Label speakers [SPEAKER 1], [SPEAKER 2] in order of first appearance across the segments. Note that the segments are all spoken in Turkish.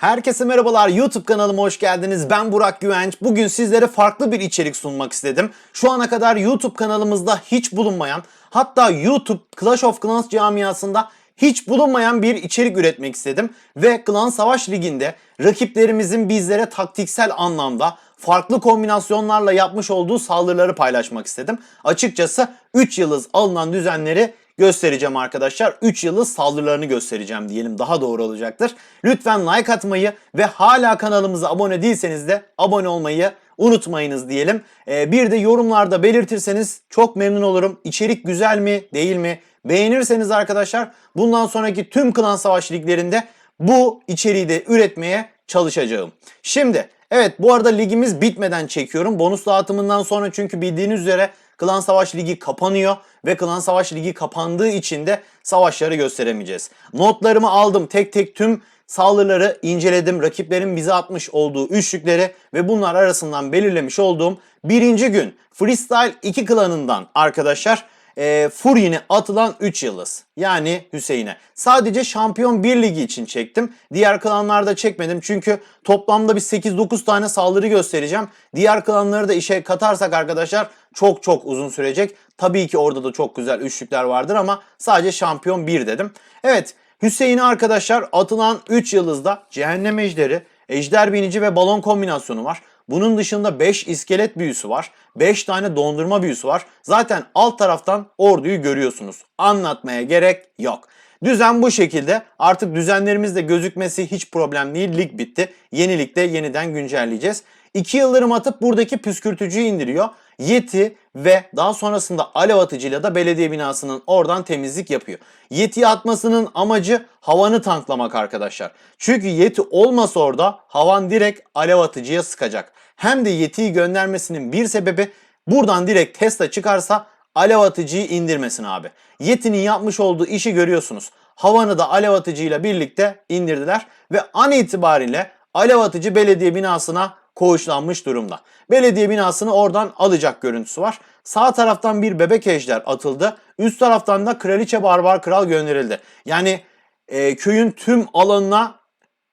[SPEAKER 1] Herkese merhabalar YouTube kanalıma hoş geldiniz. Ben Burak Güvenç. Bugün sizlere farklı bir içerik sunmak istedim. Şu ana kadar YouTube kanalımızda hiç bulunmayan, hatta YouTube Clash of Clans camiasında hiç bulunmayan bir içerik üretmek istedim. Ve Klan Savaş Ligi'nde rakiplerimizin bizlere taktiksel anlamda farklı kombinasyonlarla yapmış olduğu saldırıları paylaşmak istedim. Açıkçası 3 yıldız alınan düzenleri göstereceğim arkadaşlar. 3 yıldız saldırılarını göstereceğim diyelim daha doğru olacaktır. Lütfen like atmayı ve hala kanalımıza abone değilseniz de abone olmayı unutmayınız diyelim. Ee, bir de yorumlarda belirtirseniz çok memnun olurum. İçerik güzel mi değil mi? Beğenirseniz arkadaşlar bundan sonraki tüm klan savaş liglerinde bu içeriği de üretmeye çalışacağım. Şimdi evet bu arada ligimiz bitmeden çekiyorum. Bonus dağıtımından sonra çünkü bildiğiniz üzere Klan Savaş Ligi kapanıyor ve Klan Savaş Ligi kapandığı için de savaşları gösteremeyeceğiz. Notlarımı aldım tek tek tüm saldırıları inceledim. Rakiplerin bize atmış olduğu üçlükleri ve bunlar arasından belirlemiş olduğum birinci gün Freestyle 2 klanından arkadaşlar e, Fury'ne atılan 3 yıldız. Yani Hüseyin'e. Sadece Şampiyon 1 Ligi için çektim. Diğer klanlarda çekmedim. Çünkü toplamda bir 8-9 tane saldırı göstereceğim. Diğer klanları da işe katarsak arkadaşlar çok çok uzun sürecek. Tabii ki orada da çok güzel üçlükler vardır ama sadece Şampiyon 1 dedim. Evet Hüseyin'e arkadaşlar atılan 3 yıldızda Cehennem Ejderi, Ejder Binici ve Balon kombinasyonu var. Bunun dışında 5 iskelet büyüsü var. 5 tane dondurma büyüsü var. Zaten alt taraftan orduyu görüyorsunuz. Anlatmaya gerek yok. Düzen bu şekilde. Artık düzenlerimizde gözükmesi hiç problem değil. Lig bitti. Yeni ligde yeniden güncelleyeceğiz. 2 yıldırım atıp buradaki püskürtücüyü indiriyor. Yeti ve daha sonrasında alev atıcıyla da belediye binasının oradan temizlik yapıyor. Yeti'yi atmasının amacı havanı tanklamak arkadaşlar. Çünkü Yeti olmasa orada havan direkt alev atıcıya sıkacak. Hem de Yeti'yi göndermesinin bir sebebi buradan direkt Tesla çıkarsa alev atıcıyı indirmesin abi. Yeti'nin yapmış olduğu işi görüyorsunuz. Havanı da alev atıcıyla birlikte indirdiler ve an itibariyle alev atıcı belediye binasına koğuşlanmış durumda. Belediye binasını oradan alacak görüntüsü var. Sağ taraftan bir bebek ejder atıldı. Üst taraftan da kraliçe barbar kral gönderildi. Yani e, köyün tüm alanına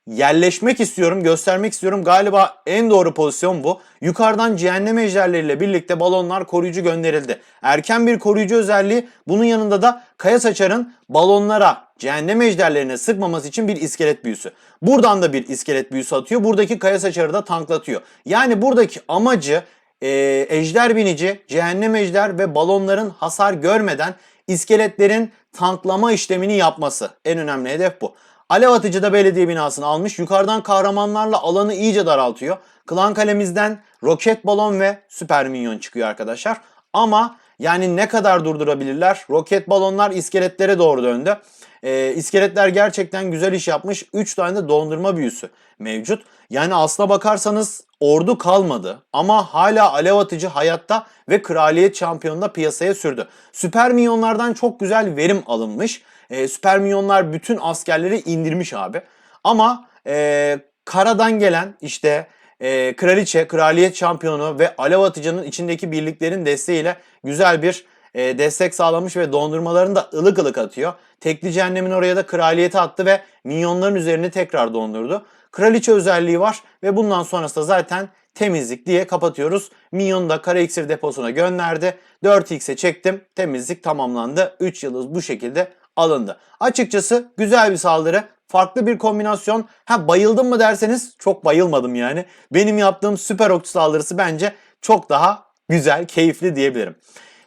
[SPEAKER 1] yerleşmek istiyorum, göstermek istiyorum. Galiba en doğru pozisyon bu. Yukarıdan cehennem ejderleriyle birlikte balonlar koruyucu gönderildi. Erken bir koruyucu özelliği bunun yanında da Kaya Saçar'ın balonlara, cehennem ejderlerine sıkmaması için bir iskelet büyüsü. Buradan da bir iskelet büyüsü atıyor. Buradaki Kaya Saçar'ı da tanklatıyor. Yani buradaki amacı e, ejder binici, cehennem ejder ve balonların hasar görmeden iskeletlerin tanklama işlemini yapması. En önemli hedef bu. Alev atıcı da belediye binasını almış. Yukarıdan kahramanlarla alanı iyice daraltıyor. Klan kalemizden roket balon ve süper minyon çıkıyor arkadaşlar. Ama yani ne kadar durdurabilirler? Roket balonlar iskeletlere doğru döndü. Ee, iskeletler gerçekten güzel iş yapmış. 3 tane de dondurma büyüsü mevcut. Yani aslına bakarsanız ordu kalmadı ama hala alev atıcı hayatta ve kraliyet şampiyonunda piyasaya sürdü. Süper minyonlardan çok güzel verim alınmış. Ee, süper minyonlar bütün askerleri indirmiş abi. Ama e, karadan gelen işte e, kraliçe, kraliyet şampiyonu ve alev atıcının içindeki birliklerin desteğiyle güzel bir e, destek sağlamış ve dondurmalarını da ılık ılık atıyor. Tekli cehennemin oraya da kraliyeti attı ve minyonların üzerini tekrar dondurdu. Kraliçe özelliği var ve bundan sonrası da zaten temizlik diye kapatıyoruz. Minyonu da kara iksir deposuna gönderdi. 4x'e çektim. Temizlik tamamlandı. 3 yıldız bu şekilde alındı. Açıkçası güzel bir saldırı. Farklı bir kombinasyon. Ha bayıldım mı derseniz çok bayılmadım yani. Benim yaptığım süper okçu saldırısı bence çok daha güzel, keyifli diyebilirim.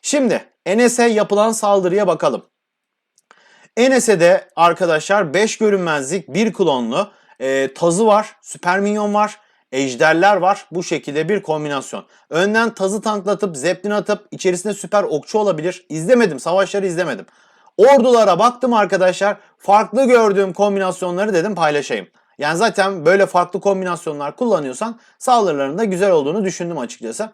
[SPEAKER 1] Şimdi Enes'e yapılan saldırıya bakalım. Enes'e de arkadaşlar 5 görünmezlik, 1 klonlu e, tazı var, süper minyon var, ejderler var. Bu şekilde bir kombinasyon. Önden tazı tanklatıp, zeplin atıp içerisinde süper okçu olabilir. İzlemedim, savaşları izlemedim. Ordulara baktım arkadaşlar. Farklı gördüğüm kombinasyonları dedim paylaşayım. Yani zaten böyle farklı kombinasyonlar kullanıyorsan saldırılarında güzel olduğunu düşündüm açıkçası.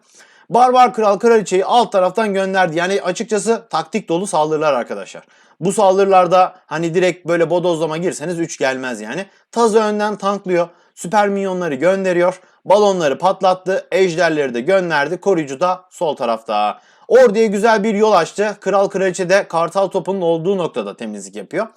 [SPEAKER 1] Barbar Kral Kraliçeyi alt taraftan gönderdi. Yani açıkçası taktik dolu saldırılar arkadaşlar. Bu saldırılarda hani direkt böyle bodozlama girseniz 3 gelmez yani. Tazı önden tanklıyor. Süper minyonları gönderiyor. Balonları patlattı. Ejderleri de gönderdi. Koruyucu da sol tarafta. Orduya güzel bir yol açtı. Kral Kraliçe de Kartal topunun olduğu noktada temizlik yapıyor.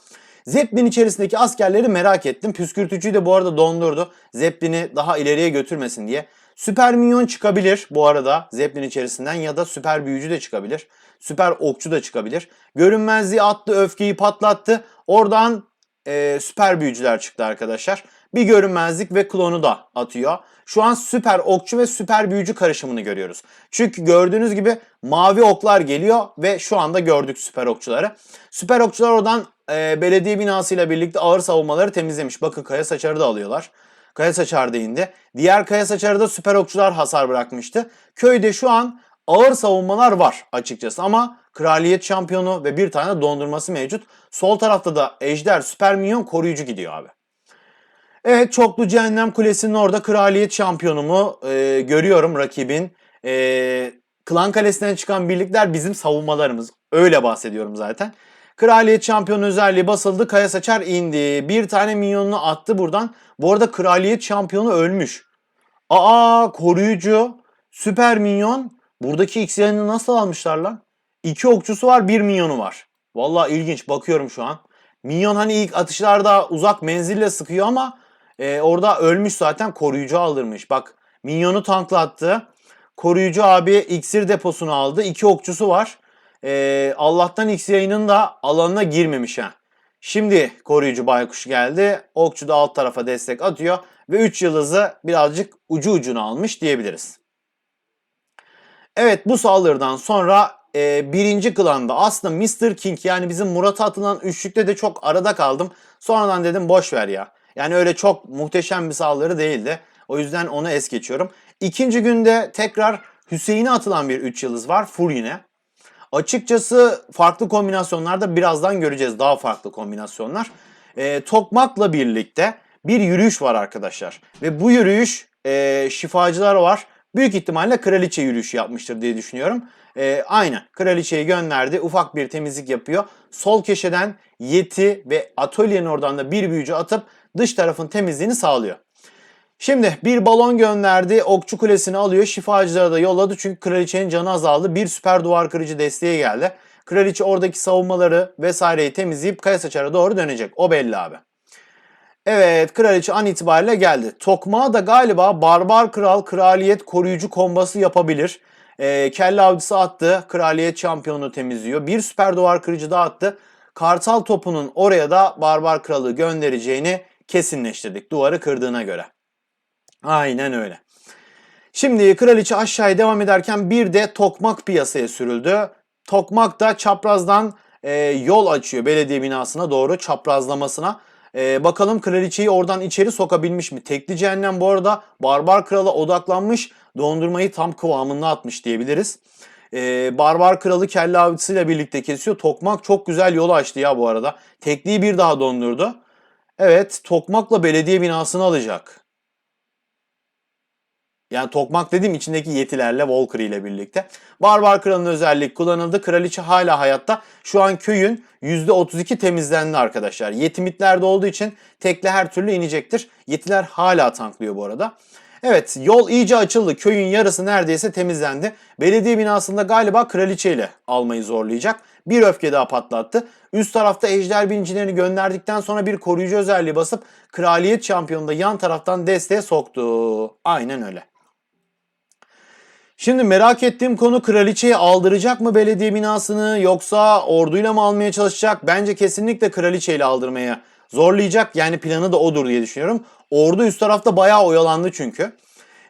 [SPEAKER 1] Zeppelin içerisindeki askerleri merak ettim. Püskürtücüyü de bu arada dondurdu. Zeppelin'i daha ileriye götürmesin diye. Süper minyon çıkabilir bu arada Zeppelin içerisinden ya da süper büyücü de çıkabilir. Süper okçu da çıkabilir. Görünmezliği attı, öfkeyi patlattı. Oradan e, süper büyücüler çıktı arkadaşlar. Bir görünmezlik ve klonu da atıyor. Şu an süper okçu ve süper büyücü karışımını görüyoruz. Çünkü gördüğünüz gibi mavi oklar geliyor ve şu anda gördük süper okçuları. Süper okçular oradan e, belediye binasıyla birlikte ağır savunmaları temizlemiş. Bakın kaya saçarı da alıyorlar. Kaya saçar da indi. Diğer kaya saçarı da süper okçular hasar bırakmıştı. Köyde şu an ağır savunmalar var açıkçası ama kraliyet şampiyonu ve bir tane dondurması mevcut. Sol tarafta da ejder süper minyon koruyucu gidiyor abi. Evet çoklu cehennem kulesinin orada kraliyet şampiyonumu e, görüyorum rakibin. E, Klan Kalesi'nden çıkan birlikler bizim savunmalarımız. Öyle bahsediyorum zaten. Kraliyet şampiyonu özelliği basıldı. Kaya Saçar indi. Bir tane minyonunu attı buradan. Bu arada kraliyet şampiyonu ölmüş. Aa koruyucu. Süper minyon. Buradaki X yayını nasıl almışlar lan? İki okçusu var bir minyonu var. Vallahi ilginç bakıyorum şu an. Minyon hani ilk atışlarda uzak menzille sıkıyor ama e, orada ölmüş zaten koruyucu aldırmış. Bak minyonu tanklattı. Koruyucu abi iksir deposunu aldı. İki okçusu var. E, Allah'tan X yayının da alanına girmemiş ha. Şimdi koruyucu baykuş geldi. Okçu da alt tarafa destek atıyor. Ve 3 yıldızı birazcık ucu ucuna almış diyebiliriz. Evet bu saldırıdan sonra e, birinci klanda aslında Mr. King yani bizim Murat'a atılan üçlükte de çok arada kaldım. Sonradan dedim boş ver ya. Yani öyle çok muhteşem bir saldırı değildi. O yüzden onu es geçiyorum. İkinci günde tekrar Hüseyin'e atılan bir 3 yıldız var. Fur yine. Açıkçası farklı kombinasyonlarda birazdan göreceğiz daha farklı kombinasyonlar. E, tokmakla birlikte bir yürüyüş var arkadaşlar. Ve bu yürüyüş e, şifacılar var. Büyük ihtimalle kraliçe yürüyüşü yapmıştır diye düşünüyorum. E, aynen kraliçeyi gönderdi. Ufak bir temizlik yapıyor. Sol köşeden Yeti ve atölyenin oradan da bir büyücü atıp dış tarafın temizliğini sağlıyor. Şimdi bir balon gönderdi. Okçu kulesini alıyor. Şifacılara da yolladı. Çünkü kraliçenin canı azaldı. Bir süper duvar kırıcı desteğe geldi. Kraliçe oradaki savunmaları vesaireyi temizleyip kaya saçara doğru dönecek. O belli abi. Evet kraliçe an itibariyle geldi. Tokmağa da galiba barbar kral kraliyet koruyucu kombası yapabilir. Ee, kelle avcısı attı. Kraliyet şampiyonu temizliyor. Bir süper duvar kırıcı da attı. Kartal topunun oraya da barbar kralı göndereceğini kesinleştirdik. Duvarı kırdığına göre. Aynen öyle. Şimdi kraliçe aşağıya devam ederken bir de tokmak piyasaya sürüldü. Tokmak da çaprazdan e, yol açıyor belediye binasına doğru çaprazlamasına. E, bakalım kraliçeyi oradan içeri sokabilmiş mi? Tekli cehennem bu arada barbar krala odaklanmış dondurmayı tam kıvamında atmış diyebiliriz. E, barbar kralı kelle avcısıyla birlikte kesiyor. Tokmak çok güzel yol açtı ya bu arada. Tekliği bir daha dondurdu. Evet tokmakla belediye binasını alacak. Yani tokmak dediğim içindeki yetilerle Walker ile birlikte. Barbar Kral'ın özellik kullanıldı. Kraliçe hala hayatta. Şu an köyün %32 temizlendi arkadaşlar. Yetimitlerde olduğu için tekle her türlü inecektir. Yetiler hala tanklıyor bu arada. Evet yol iyice açıldı. Köyün yarısı neredeyse temizlendi. Belediye binasında galiba kraliçe ile almayı zorlayacak. Bir öfke daha patlattı. Üst tarafta ejder bincilerini gönderdikten sonra bir koruyucu özelliği basıp kraliyet şampiyonu da yan taraftan desteğe soktu. Aynen öyle. Şimdi merak ettiğim konu kraliçeyi aldıracak mı belediye binasını yoksa orduyla mı almaya çalışacak? Bence kesinlikle kraliçeyle aldırmaya zorlayacak. Yani planı da odur diye düşünüyorum. Ordu üst tarafta bayağı oyalandı çünkü.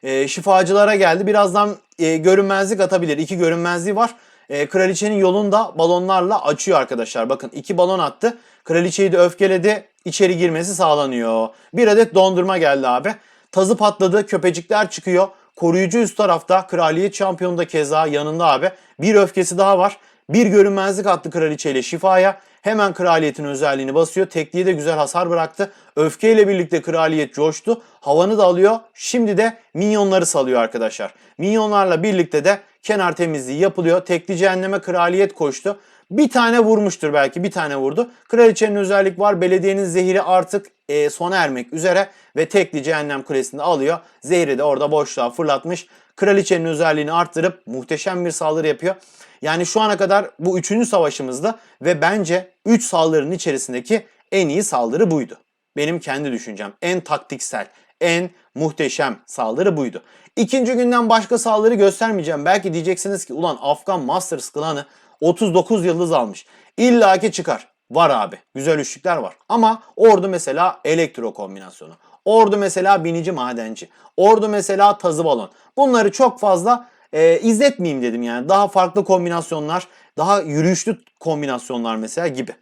[SPEAKER 1] E, şifacılara geldi. Birazdan e, görünmezlik atabilir. İki görünmezliği var. E, kraliçenin yolunu da balonlarla açıyor arkadaşlar. Bakın iki balon attı. Kraliçeyi de öfkeledi. İçeri girmesi sağlanıyor. Bir adet dondurma geldi abi. Tazı patladı. Köpecikler çıkıyor. Koruyucu üst tarafta. Kraliyet şampiyonu da keza yanında abi. Bir öfkesi daha var. Bir görünmezlik attı kraliçeyle şifaya. Hemen kraliyetin özelliğini basıyor. Tekliğe de güzel hasar bıraktı. Öfkeyle birlikte kraliyet coştu. Havanı da alıyor. Şimdi de minyonları salıyor arkadaşlar. Minyonlarla birlikte de kenar temizliği yapılıyor. Tekli cehenneme kraliyet koştu. Bir tane vurmuştur belki bir tane vurdu. Kraliçenin özellik var. Belediyenin zehri artık e, sona ermek üzere ve tekli cehennem kulesini alıyor. Zehri de orada boşluğa fırlatmış. Kraliçenin özelliğini arttırıp muhteşem bir saldırı yapıyor. Yani şu ana kadar bu üçüncü savaşımızda ve bence 3 saldırının içerisindeki en iyi saldırı buydu. Benim kendi düşüncem. En taktiksel, en muhteşem saldırı buydu. İkinci günden başka saldırı göstermeyeceğim. Belki diyeceksiniz ki ulan Afgan Masters klanı 39 yıldız almış. İlla ki çıkar. Var abi. Güzel üçlükler var. Ama ordu mesela elektro kombinasyonu. Ordu mesela binici madenci. Ordu mesela tazı balon. Bunları çok fazla e, izletmeyeyim dedim yani. Daha farklı kombinasyonlar, daha yürüyüşlü kombinasyonlar mesela gibi.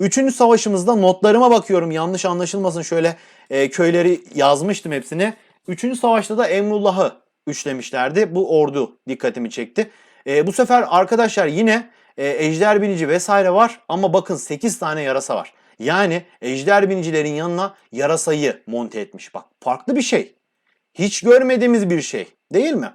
[SPEAKER 1] Üçüncü savaşımızda notlarıma bakıyorum yanlış anlaşılmasın şöyle e, köyleri yazmıştım hepsini. Üçüncü savaşta da Emrullah'ı üçlemişlerdi. Bu ordu dikkatimi çekti. E, bu sefer arkadaşlar yine e, ejder binici vesaire var ama bakın 8 tane yarasa var. Yani ejder binicilerin yanına yarasayı monte etmiş. Bak farklı bir şey. Hiç görmediğimiz bir şey değil mi?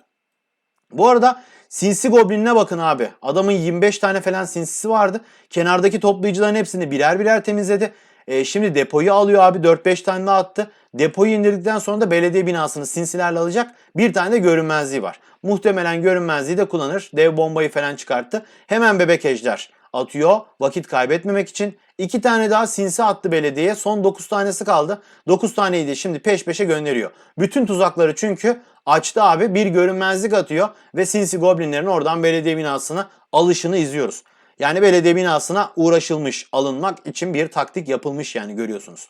[SPEAKER 1] Bu arada sinsi goblinine bakın abi. Adamın 25 tane falan sinsisi vardı. Kenardaki toplayıcıların hepsini birer birer temizledi. E, şimdi depoyu alıyor abi 4-5 tane daha attı. Depoyu indirdikten sonra da belediye binasını sinsilerle alacak. Bir tane de görünmezliği var. Muhtemelen görünmezliği de kullanır. Dev bombayı falan çıkarttı. Hemen bebek ejder atıyor vakit kaybetmemek için. İki tane daha sinsi attı belediyeye. Son 9 tanesi kaldı. 9 taneyi de şimdi peş peşe gönderiyor. Bütün tuzakları çünkü açtı abi. Bir görünmezlik atıyor ve sinsi goblinlerin oradan belediye binasına alışını izliyoruz. Yani belediye binasına uğraşılmış, alınmak için bir taktik yapılmış yani görüyorsunuz.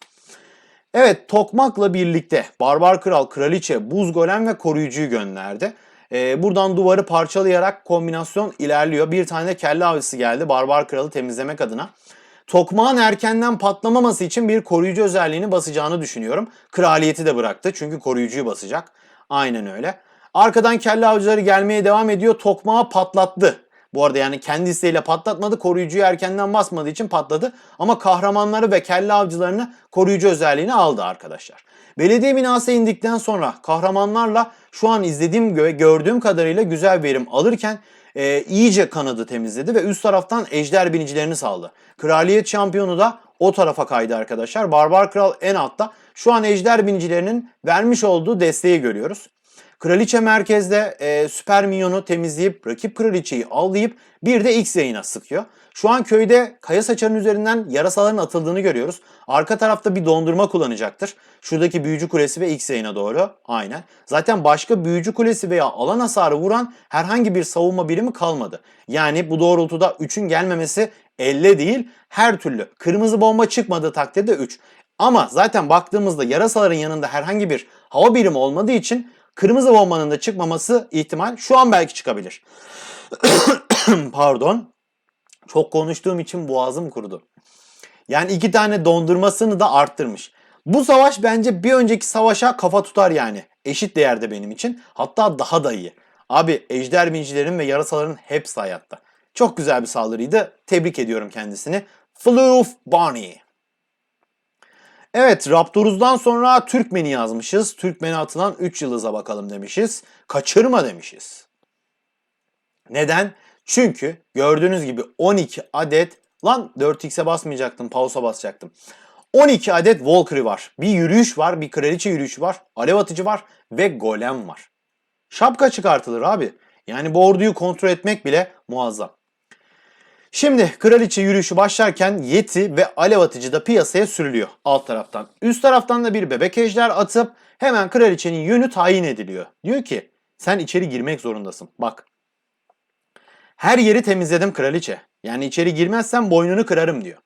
[SPEAKER 1] Evet Tokmak'la birlikte Barbar Kral, Kraliçe, Buz Golem ve Koruyucuyu gönderdi. Ee, buradan duvarı parçalayarak kombinasyon ilerliyor. Bir tane de kelle avcısı geldi Barbar Kral'ı temizlemek adına. Tokmağın erkenden patlamaması için bir koruyucu özelliğini basacağını düşünüyorum. Kraliyeti de bıraktı çünkü koruyucuyu basacak. Aynen öyle. Arkadan kelle avcıları gelmeye devam ediyor. Tokmağı patlattı. Bu arada yani kendi isteğiyle patlatmadı. Koruyucuyu erkenden basmadığı için patladı. Ama kahramanları ve kelle avcılarını koruyucu özelliğini aldı arkadaşlar. Belediye binası indikten sonra kahramanlarla şu an izlediğim ve gördüğüm kadarıyla güzel verim alırken e, iyice kanadı temizledi ve üst taraftan ejder binicilerini saldı. Kraliyet şampiyonu da o tarafa kaydı arkadaşlar. Barbar Kral en altta. Şu an ejder binicilerinin vermiş olduğu desteği görüyoruz. Kraliçe merkezde e, süper minyonu temizleyip rakip kraliçeyi avlayıp bir de X yayına sıkıyor. Şu an köyde kaya saçarın üzerinden yarasaların atıldığını görüyoruz. Arka tarafta bir dondurma kullanacaktır. Şuradaki büyücü kulesi ve X yayına doğru. Aynen. Zaten başka büyücü kulesi veya alan hasarı vuran herhangi bir savunma birimi kalmadı. Yani bu doğrultuda 3'ün gelmemesi elle değil her türlü. Kırmızı bomba çıkmadığı takdirde 3. Ama zaten baktığımızda yarasaların yanında herhangi bir hava birimi olmadığı için kırmızı bombanın da çıkmaması ihtimal şu an belki çıkabilir. Pardon. Çok konuştuğum için boğazım kurudu. Yani iki tane dondurmasını da arttırmış. Bu savaş bence bir önceki savaşa kafa tutar yani. Eşit değerde benim için. Hatta daha da iyi. Abi ejder bincilerin ve yarasaların hepsi hayatta. Çok güzel bir saldırıydı. Tebrik ediyorum kendisini. Floof Barney. Evet Raptoruz'dan sonra Türkmen'i yazmışız. Türkmen'e atılan 3 yıldıza bakalım demişiz. Kaçırma demişiz. Neden? Çünkü gördüğünüz gibi 12 adet lan 4x'e basmayacaktım pausa basacaktım. 12 adet Valkyrie var. Bir yürüyüş var, bir kraliçe yürüyüşü var, alev atıcı var ve golem var. Şapka çıkartılır abi. Yani bu orduyu kontrol etmek bile muazzam. Şimdi kraliçe yürüyüşü başlarken Yeti ve alev atıcı da piyasaya sürülüyor alt taraftan. Üst taraftan da bir bebek ejder atıp hemen kraliçenin yönü tayin ediliyor. Diyor ki sen içeri girmek zorundasın. Bak her yeri temizledim kraliçe. Yani içeri girmezsen boynunu kırarım diyor.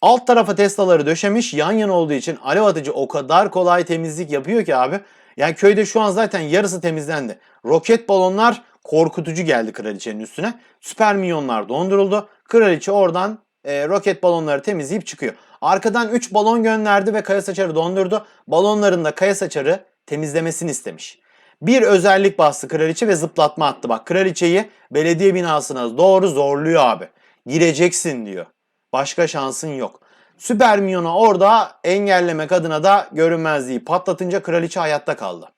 [SPEAKER 1] Alt tarafa testaları döşemiş yan yana olduğu için alev atıcı o kadar kolay temizlik yapıyor ki abi. Yani köyde şu an zaten yarısı temizlendi. Roket balonlar korkutucu geldi kraliçenin üstüne. Süper minyonlar donduruldu. Kraliçe oradan e, roket balonları temizleyip çıkıyor. Arkadan 3 balon gönderdi ve kaya saçarı dondurdu. Balonların da kaya saçarı temizlemesini istemiş. Bir özellik bastı kraliçe ve zıplatma attı. Bak kraliçeyi belediye binasına doğru zorluyor abi. Gireceksin diyor. Başka şansın yok. Süper Minyon'u orada engellemek adına da görünmezliği patlatınca kraliçe hayatta kaldı.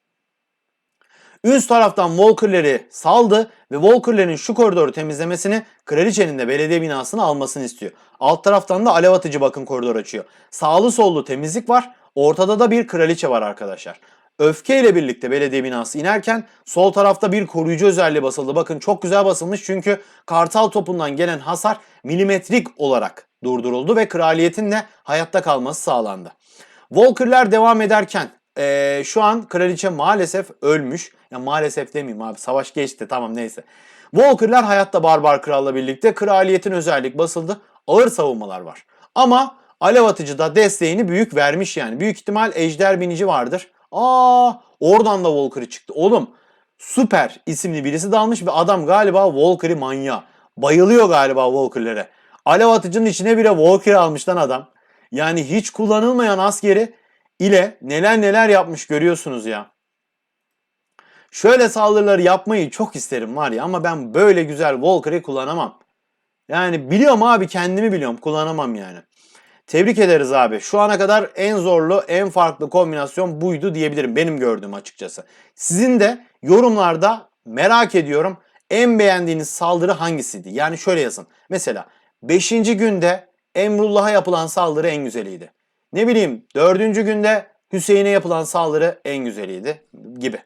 [SPEAKER 1] Üst taraftan Walker'leri saldı ve Walker'lerin şu koridoru temizlemesini kraliçenin de belediye binasını almasını istiyor. Alt taraftan da alev atıcı bakın koridor açıyor. Sağlı sollu temizlik var. Ortada da bir kraliçe var arkadaşlar. Öfke ile birlikte belediye binası inerken sol tarafta bir koruyucu özelliği basıldı. Bakın çok güzel basılmış çünkü kartal topundan gelen hasar milimetrik olarak durduruldu ve kraliyetin de hayatta kalması sağlandı. Walker'lar devam ederken eee, şu an kraliçe maalesef ölmüş. Ya maalesef demeyeyim abi savaş geçti tamam neyse. Walker'lar hayatta Barbar Kral'la birlikte kraliyetin özellik basıldı. Ağır savunmalar var. Ama Alev Atıcı da desteğini büyük vermiş yani. Büyük ihtimal Ejder Binici vardır. Aa oradan da Walker'ı çıktı. Oğlum Süper isimli birisi dalmış ve adam galiba Walker'ı manya. Bayılıyor galiba Walker'lere. Alev atıcının içine bile Walker almış lan adam. Yani hiç kullanılmayan askeri ile neler neler yapmış görüyorsunuz ya. Şöyle saldırıları yapmayı çok isterim var ya ama ben böyle güzel Walker'ı kullanamam. Yani biliyorum abi kendimi biliyorum kullanamam yani. Tebrik ederiz abi. Şu ana kadar en zorlu, en farklı kombinasyon buydu diyebilirim benim gördüğüm açıkçası. Sizin de yorumlarda merak ediyorum en beğendiğiniz saldırı hangisiydi? Yani şöyle yazın. Mesela 5. günde Emrullah'a yapılan saldırı en güzeliydi. Ne bileyim 4. günde Hüseyin'e yapılan saldırı en güzeliydi gibi.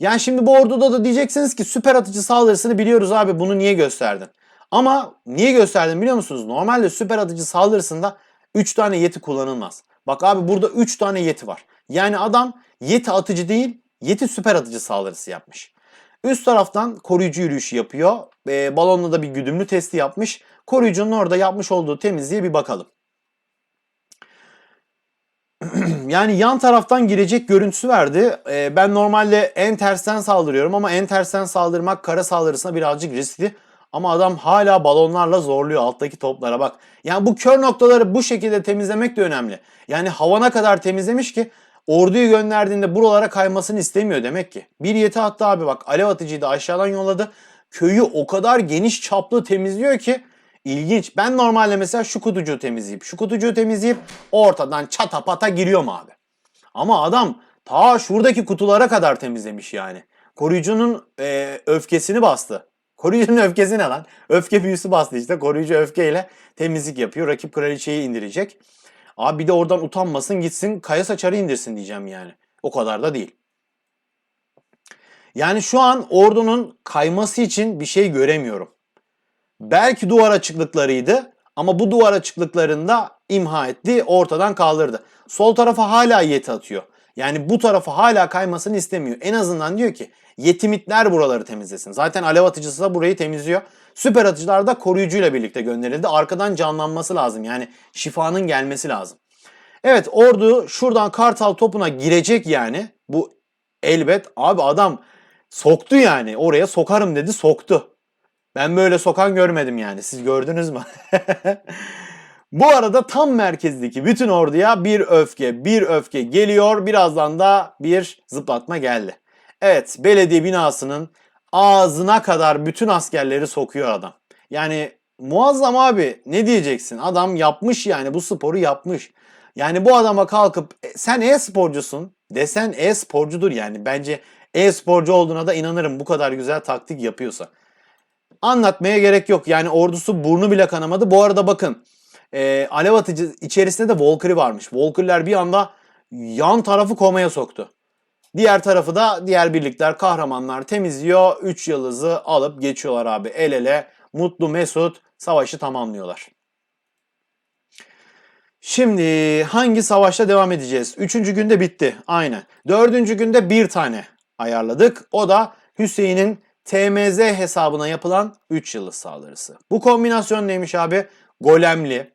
[SPEAKER 1] Yani şimdi bu orduda da diyeceksiniz ki süper atıcı saldırısını biliyoruz abi bunu niye gösterdin? Ama niye gösterdim biliyor musunuz? Normalde süper atıcı saldırısında 3 tane yeti kullanılmaz. Bak abi burada 3 tane yeti var. Yani adam yeti atıcı değil, yeti süper atıcı saldırısı yapmış. Üst taraftan koruyucu yürüyüşü yapıyor. E, balonla da bir güdümlü testi yapmış. Koruyucunun orada yapmış olduğu temizliğe bir bakalım. yani yan taraftan girecek görüntüsü verdi. E, ben normalde en tersten saldırıyorum ama en tersten saldırmak kara saldırısına birazcık riskli. Ama adam hala balonlarla zorluyor alttaki toplara bak. Yani bu kör noktaları bu şekilde temizlemek de önemli. Yani havana kadar temizlemiş ki orduyu gönderdiğinde buralara kaymasını istemiyor demek ki. Bir yeti hatta abi bak alev atıcıyı da aşağıdan yolladı. Köyü o kadar geniş çaplı temizliyor ki ilginç. Ben normalde mesela şu kutucuğu temizleyip şu kutucuğu temizleyip ortadan çata pata giriyorum abi. Ama adam ta şuradaki kutulara kadar temizlemiş yani. Koruyucunun e, öfkesini bastı. Koruyucunun öfkesi ne lan? Öfke büyüsü bastı işte. Koruyucu öfkeyle temizlik yapıyor. Rakip kraliçeyi indirecek. Abi bir de oradan utanmasın gitsin kaya saçarı indirsin diyeceğim yani. O kadar da değil. Yani şu an ordunun kayması için bir şey göremiyorum. Belki duvar açıklıklarıydı ama bu duvar açıklıklarında imha etti, ortadan kaldırdı. Sol tarafa hala yeti atıyor. Yani bu tarafa hala kaymasını istemiyor. En azından diyor ki yetimitler buraları temizlesin. Zaten alev atıcısı da burayı temizliyor. Süper atıcılar da koruyucuyla birlikte gönderildi. Arkadan canlanması lazım. Yani şifanın gelmesi lazım. Evet ordu şuradan kartal topuna girecek yani. Bu elbet abi adam soktu yani. Oraya sokarım dedi soktu. Ben böyle sokan görmedim yani. Siz gördünüz mü? Bu arada tam merkezdeki bütün orduya bir öfke, bir öfke geliyor. Birazdan da bir zıplatma geldi. Evet, belediye binasının ağzına kadar bütün askerleri sokuyor adam. Yani muazzam abi ne diyeceksin? Adam yapmış yani bu sporu yapmış. Yani bu adama kalkıp "E, sen e-sporcusun desen e-sporcudur yani. Bence e-sporcu olduğuna da inanırım bu kadar güzel taktik yapıyorsa. Anlatmaya gerek yok. Yani ordusu burnu bile kanamadı. Bu arada bakın e, alev atıcı içerisinde de Walker'ı varmış. Walker'ler bir anda yan tarafı komaya soktu. Diğer tarafı da diğer birlikler, kahramanlar temizliyor. 3 yıldızı alıp geçiyorlar abi. El ele, mutlu mesut savaşı tamamlıyorlar. Şimdi hangi savaşta devam edeceğiz? Üçüncü günde bitti. Aynen. Dördüncü günde bir tane ayarladık. O da Hüseyin'in TMZ hesabına yapılan 3 yıldız saldırısı. Bu kombinasyon neymiş abi? Golemli,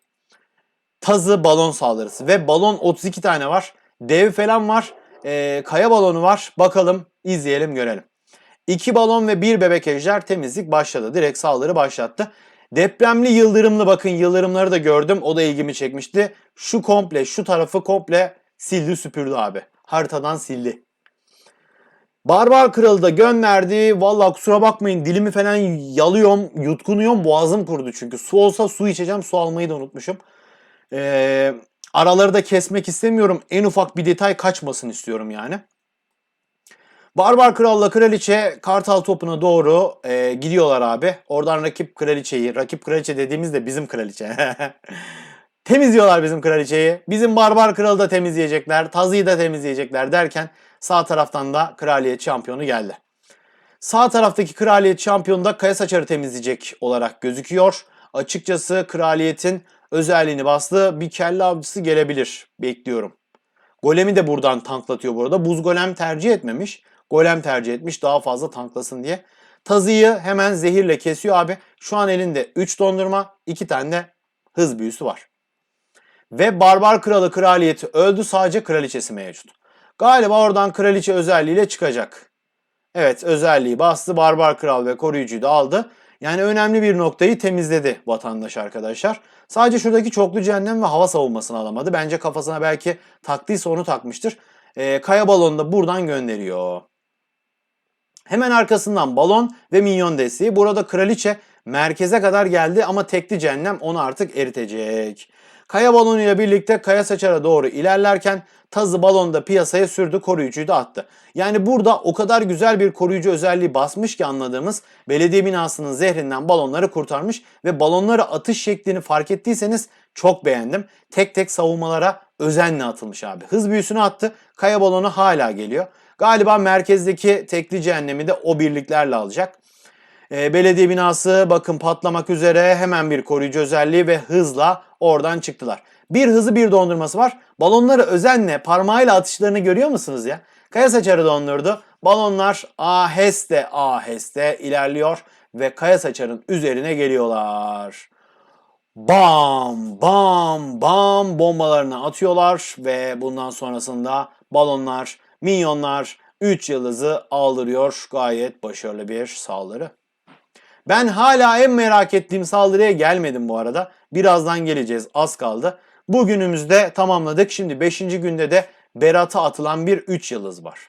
[SPEAKER 1] tazı balon saldırısı ve balon 32 tane var. Dev falan var. Ee, kaya balonu var. Bakalım izleyelim görelim. 2 balon ve 1 bebek ejder temizlik başladı. Direkt saldırı başlattı. Depremli yıldırımlı bakın yıldırımları da gördüm. O da ilgimi çekmişti. Şu komple şu tarafı komple sildi süpürdü abi. Haritadan sildi. Barbar Kralı da gönderdi. Valla kusura bakmayın dilimi falan yalıyorum, yutkunuyorum. Boğazım kurudu çünkü. Su olsa su içeceğim. Su almayı da unutmuşum. Ee, araları da kesmek istemiyorum. En ufak bir detay kaçmasın istiyorum yani. Barbar Kral'la Kraliçe Kartal topuna doğru e, gidiyorlar abi. Oradan rakip kraliçeyi, rakip kraliçe dediğimizde bizim kraliçe. Temizliyorlar bizim kraliçeyi. Bizim Barbar Kralı da temizleyecekler. Tazı'yı da temizleyecekler derken sağ taraftan da kraliyet şampiyonu geldi. Sağ taraftaki kraliyet şampiyonu da kaya saçarı temizleyecek olarak gözüküyor. Açıkçası kraliyetin özelliğini bastı. Bir kelle avcısı gelebilir. Bekliyorum. Golemi de buradan tanklatıyor bu arada. Buz golem tercih etmemiş. Golem tercih etmiş daha fazla tanklasın diye. Tazıyı hemen zehirle kesiyor abi. Şu an elinde 3 dondurma, 2 tane de hız büyüsü var. Ve barbar kralı kraliyeti öldü sadece kraliçesi mevcut. Galiba oradan kraliçe özelliğiyle çıkacak. Evet özelliği bastı. Barbar kral ve koruyucuyu da aldı. Yani önemli bir noktayı temizledi vatandaş arkadaşlar. Sadece şuradaki çoklu cehennem ve hava savunmasını alamadı. Bence kafasına belki taktıysa onu takmıştır. Ee, kaya balonu da buradan gönderiyor. Hemen arkasından balon ve minyon desteği. Burada kraliçe merkeze kadar geldi ama tekli cehennem onu artık eritecek. Kaya balonuyla birlikte kaya saçara doğru ilerlerken tazı balonu da piyasaya sürdü koruyucuyu da attı. Yani burada o kadar güzel bir koruyucu özelliği basmış ki anladığımız belediye binasının zehrinden balonları kurtarmış ve balonları atış şeklini fark ettiyseniz çok beğendim. Tek tek savunmalara özenle atılmış abi. Hız büyüsünü attı. Kaya balonu hala geliyor. Galiba merkezdeki tekli cehennemi de o birliklerle alacak. E, belediye binası bakın patlamak üzere hemen bir koruyucu özelliği ve hızla oradan çıktılar. Bir hızı bir dondurması var. Balonları özenle parmağıyla atışlarını görüyor musunuz ya? Kaya saçarı dondurdu. Balonlar aheste aheste ilerliyor ve kaya saçarın üzerine geliyorlar. Bam bam bam bombalarını atıyorlar ve bundan sonrasında balonlar, minyonlar 3 yıldızı aldırıyor. Gayet başarılı bir saldırı. Ben hala en merak ettiğim saldırıya gelmedim bu arada. Birazdan geleceğiz. Az kaldı. Bugünümüzde tamamladık. Şimdi 5. günde de Berat'a atılan bir 3 yıldız var.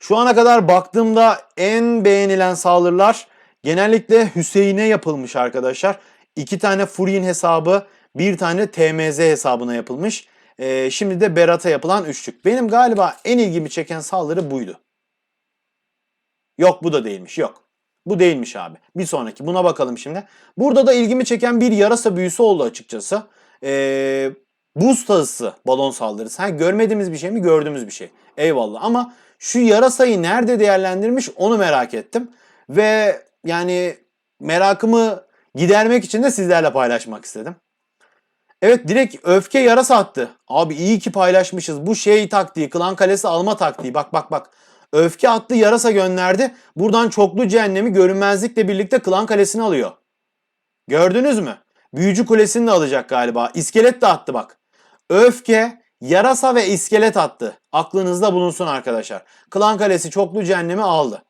[SPEAKER 1] Şu ana kadar baktığımda en beğenilen saldırılar genellikle Hüseyin'e yapılmış arkadaşlar. İki tane Furin hesabı, bir tane TMZ hesabına yapılmış. Ee, şimdi de Berat'a yapılan üçlük. Benim galiba en ilgimi çeken saldırı buydu. Yok bu da değilmiş yok. Bu değilmiş abi. Bir sonraki buna bakalım şimdi. Burada da ilgimi çeken bir yarasa büyüsü oldu açıkçası. Ee, buz tazısı balon saldırısı. Ha, görmediğimiz bir şey mi gördüğümüz bir şey. Eyvallah ama şu yarasayı nerede değerlendirmiş onu merak ettim. Ve yani merakımı gidermek için de sizlerle paylaşmak istedim. Evet direkt öfke yarasa attı. Abi iyi ki paylaşmışız. Bu şey taktiği, klan kalesi alma taktiği. Bak bak bak. Öfke attı yarasa gönderdi. Buradan çoklu cehennemi görünmezlikle birlikte klan kalesini alıyor. Gördünüz mü? Büyücü kulesini de alacak galiba. İskelet de attı bak. Öfke, yarasa ve iskelet attı. Aklınızda bulunsun arkadaşlar. Klan kalesi çoklu cehennemi aldı.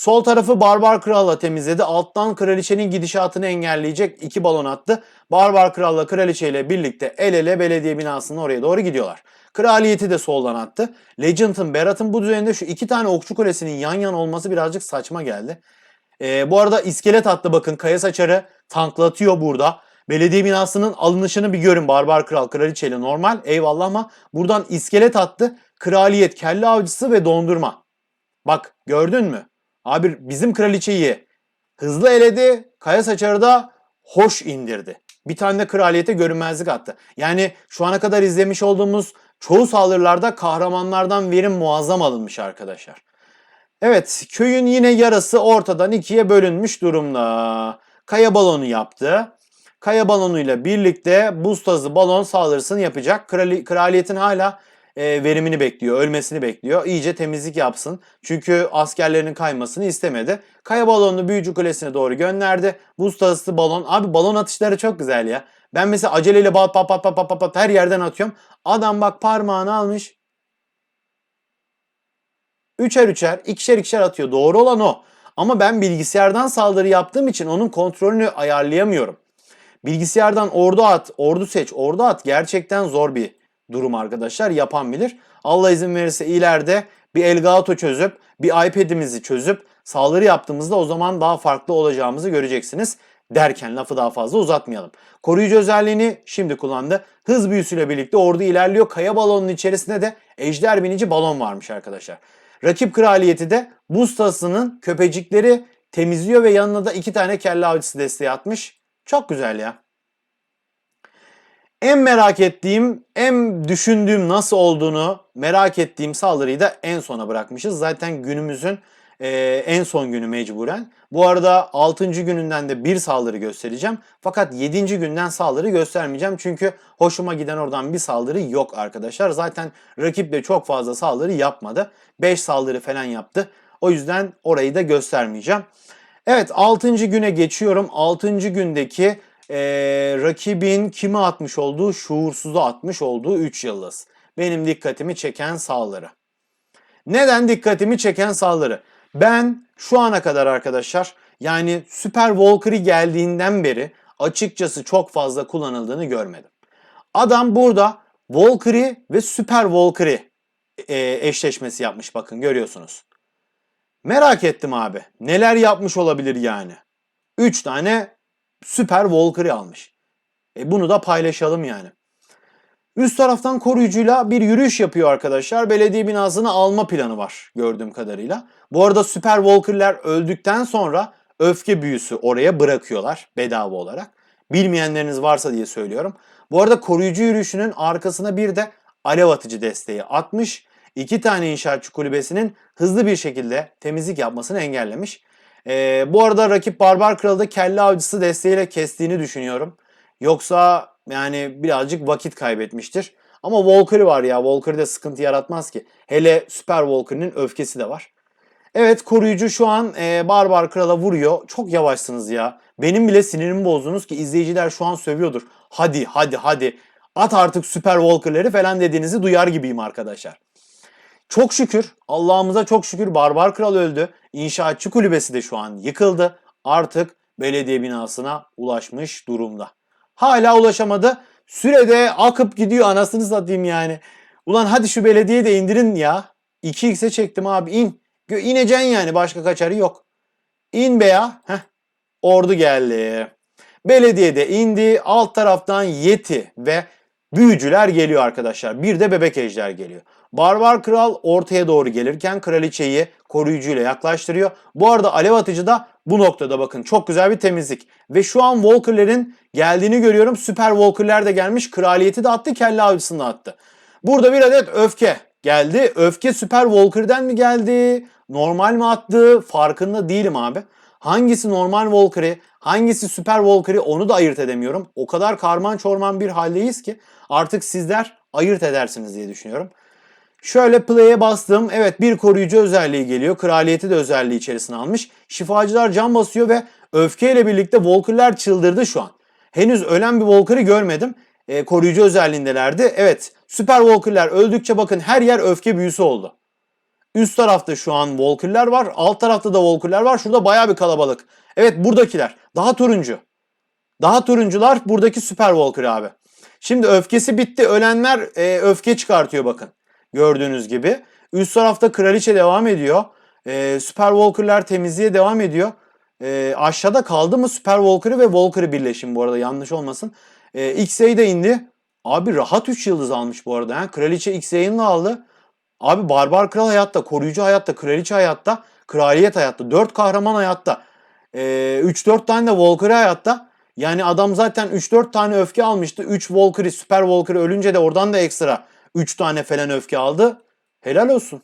[SPEAKER 1] Sol tarafı Barbar Kral'la temizledi. Alttan kraliçenin gidişatını engelleyecek iki balon attı. Barbar Kral'la kraliçe ile birlikte el ele belediye binasının oraya doğru gidiyorlar. Kraliyeti de soldan attı. Legend'ın, Berat'ın bu düzeninde şu iki tane okçu kulesinin yan yana olması birazcık saçma geldi. Ee, bu arada iskelet attı bakın. Kaya saçarı tanklatıyor burada. Belediye binasının alınışını bir görün. Barbar Kral, Kraliçe ile normal. Eyvallah ama buradan iskelet attı. Kraliyet, kelle avcısı ve dondurma. Bak gördün mü? Abi bizim kraliçeyi hızlı eledi. Kaya saçarı da hoş indirdi. Bir tane de kraliyete görünmezlik attı. Yani şu ana kadar izlemiş olduğumuz çoğu saldırılarda kahramanlardan verim muazzam alınmış arkadaşlar. Evet köyün yine yarısı ortadan ikiye bölünmüş durumda. Kaya balonu yaptı. Kaya balonuyla birlikte buz tazı balon saldırısını yapacak. Krali, kraliyetin hala e, verimini bekliyor, ölmesini bekliyor. İyice temizlik yapsın. Çünkü askerlerinin kaymasını istemedi. Kaya balonunu büyücü kulesine doğru gönderdi. Buz tazısı balon. Abi balon atışları çok güzel ya. Ben mesela aceleyle pat pat pat pat pat, pat her yerden atıyorum. Adam bak parmağını almış. Üçer üçer, ikişer ikişer atıyor. Doğru olan o. Ama ben bilgisayardan saldırı yaptığım için onun kontrolünü ayarlayamıyorum. Bilgisayardan ordu at, ordu seç, ordu at gerçekten zor bir durum arkadaşlar. Yapan bilir. Allah izin verirse ileride bir Elgato çözüp, bir iPad'imizi çözüp saldırı yaptığımızda o zaman daha farklı olacağımızı göreceksiniz. Derken lafı daha fazla uzatmayalım. Koruyucu özelliğini şimdi kullandı. Hız büyüsüyle birlikte ordu ilerliyor. Kaya balonunun içerisinde de ejder binici balon varmış arkadaşlar. Rakip kraliyeti de buz tasının köpecikleri temizliyor ve yanına da iki tane kelle avcısı desteği atmış. Çok güzel ya. En merak ettiğim, en düşündüğüm nasıl olduğunu merak ettiğim saldırıyı da en sona bırakmışız. Zaten günümüzün Ee, en son günü mecburen. Bu arada 6. gününden de bir saldırı göstereceğim. Fakat 7. günden saldırı göstermeyeceğim. Çünkü hoşuma giden oradan bir saldırı yok arkadaşlar. Zaten rakip de çok fazla saldırı yapmadı. 5 saldırı falan yaptı. O yüzden orayı da göstermeyeceğim. Evet 6. güne geçiyorum. 6. gündeki ee, rakibin kimi atmış olduğu, şuursuzu atmış olduğu 3 yıldız. Benim dikkatimi çeken saldırı. Neden dikkatimi çeken saldırı? Ben şu ana kadar arkadaşlar yani Süper Valkyrie geldiğinden beri açıkçası çok fazla kullanıldığını görmedim. Adam burada Valkyrie ve Süper Valkyrie e, eşleşmesi yapmış bakın görüyorsunuz. Merak ettim abi. Neler yapmış olabilir yani? 3 tane Süper Valkyrie almış. E bunu da paylaşalım yani. Üst taraftan koruyucuyla bir yürüyüş yapıyor arkadaşlar. Belediye binasını alma planı var gördüğüm kadarıyla. Bu arada Süper Walker'ler öldükten sonra öfke büyüsü oraya bırakıyorlar bedava olarak. Bilmeyenleriniz varsa diye söylüyorum. Bu arada koruyucu yürüyüşünün arkasına bir de alev atıcı desteği atmış. İki tane inşaatçı kulübesinin hızlı bir şekilde temizlik yapmasını engellemiş. Ee, bu arada rakip Barbar Kralı da kelle avcısı desteğiyle kestiğini düşünüyorum. Yoksa yani birazcık vakit kaybetmiştir. Ama Valkyrie var ya. Valkyrie'de sıkıntı yaratmaz ki. Hele Süper Valkyrie'nin öfkesi de var. Evet koruyucu şu an e, Barbar Kral'a vuruyor. Çok yavaşsınız ya. Benim bile sinirimi bozdunuz ki izleyiciler şu an sövüyordur. Hadi hadi hadi at artık Süper Valkyrie'leri falan dediğinizi duyar gibiyim arkadaşlar. Çok şükür Allah'ımıza çok şükür Barbar Kral öldü. İnşaatçı kulübesi de şu an yıkıldı. Artık belediye binasına ulaşmış durumda. Hala ulaşamadı. Sürede akıp gidiyor anasını satayım yani. Ulan hadi şu belediye de indirin ya. 2x'e çektim abi in. İneceksin yani başka kaçarı yok. İn be ya. Heh. Ordu geldi. Belediye de indi. Alt taraftan Yeti ve büyücüler geliyor arkadaşlar. Bir de bebek ejder geliyor. Barbar Kral ortaya doğru gelirken kraliçeyi koruyucuyla yaklaştırıyor. Bu arada alev atıcı da bu noktada bakın çok güzel bir temizlik. Ve şu an Walker'lerin geldiğini görüyorum. Süper Walker'ler de gelmiş. Kraliyeti de attı, kelle avcısını attı. Burada bir adet öfke geldi. Öfke Süper Walker'den mi geldi? Normal mi attı? Farkında değilim abi. Hangisi normal Walker'i, hangisi Süper Walker'i onu da ayırt edemiyorum. O kadar karman çorman bir haldeyiz ki artık sizler ayırt edersiniz diye düşünüyorum. Şöyle play'e bastım. Evet bir koruyucu özelliği geliyor. Kraliyeti de özelliği içerisine almış. Şifacılar can basıyor ve öfkeyle birlikte Walker'lar çıldırdı şu an. Henüz ölen bir Walker'ı görmedim. E, koruyucu özelliğindelerdi. Evet Süper Walker'lar öldükçe bakın her yer öfke büyüsü oldu. Üst tarafta şu an Walker'lar var. Alt tarafta da Walker'lar var. Şurada baya bir kalabalık. Evet buradakiler. Daha turuncu. Daha turuncular buradaki Süper Walker abi. Şimdi öfkesi bitti. Ölenler e, öfke çıkartıyor bakın. Gördüğünüz gibi. Üst tarafta kraliçe devam ediyor. E, Süper Walker'lar temizliğe devam ediyor. E, aşağıda kaldı mı Süper Walker'ı ve Walker'ı birleşim bu arada yanlış olmasın. E, XA de indi. Abi rahat 3 yıldız almış bu arada. Yani kraliçe da aldı. Abi Barbar Kral hayatta, koruyucu hayatta, kraliçe hayatta, kraliyet hayatta, 4 kahraman hayatta. E, 3-4 tane de Walker hayatta. Yani adam zaten 3-4 tane öfke almıştı. 3 Walker'ı, Süper Walker'ı ölünce de oradan da ekstra 3 tane falan öfke aldı. Helal olsun.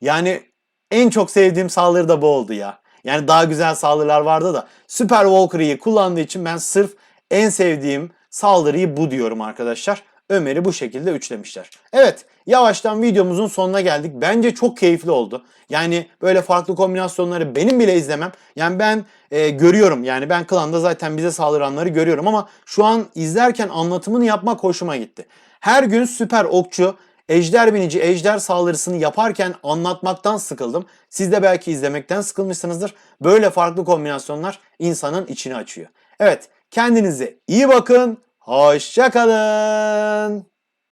[SPEAKER 1] Yani en çok sevdiğim saldırı da bu oldu ya. Yani daha güzel saldırılar vardı da Süper Walker'ı kullandığı için ben sırf en sevdiğim saldırıyı bu diyorum arkadaşlar. Ömer'i bu şekilde üçlemişler. Evet yavaştan videomuzun sonuna geldik. Bence çok keyifli oldu. Yani böyle farklı kombinasyonları benim bile izlemem. Yani ben e, görüyorum yani ben klanda zaten bize saldıranları görüyorum ama şu an izlerken anlatımını yapmak hoşuma gitti. Her gün süper okçu ejder binici ejder saldırısını yaparken anlatmaktan sıkıldım. Siz de belki izlemekten sıkılmışsınızdır. Böyle farklı kombinasyonlar insanın içini açıyor. Evet kendinize iyi bakın. Hoşçakalın.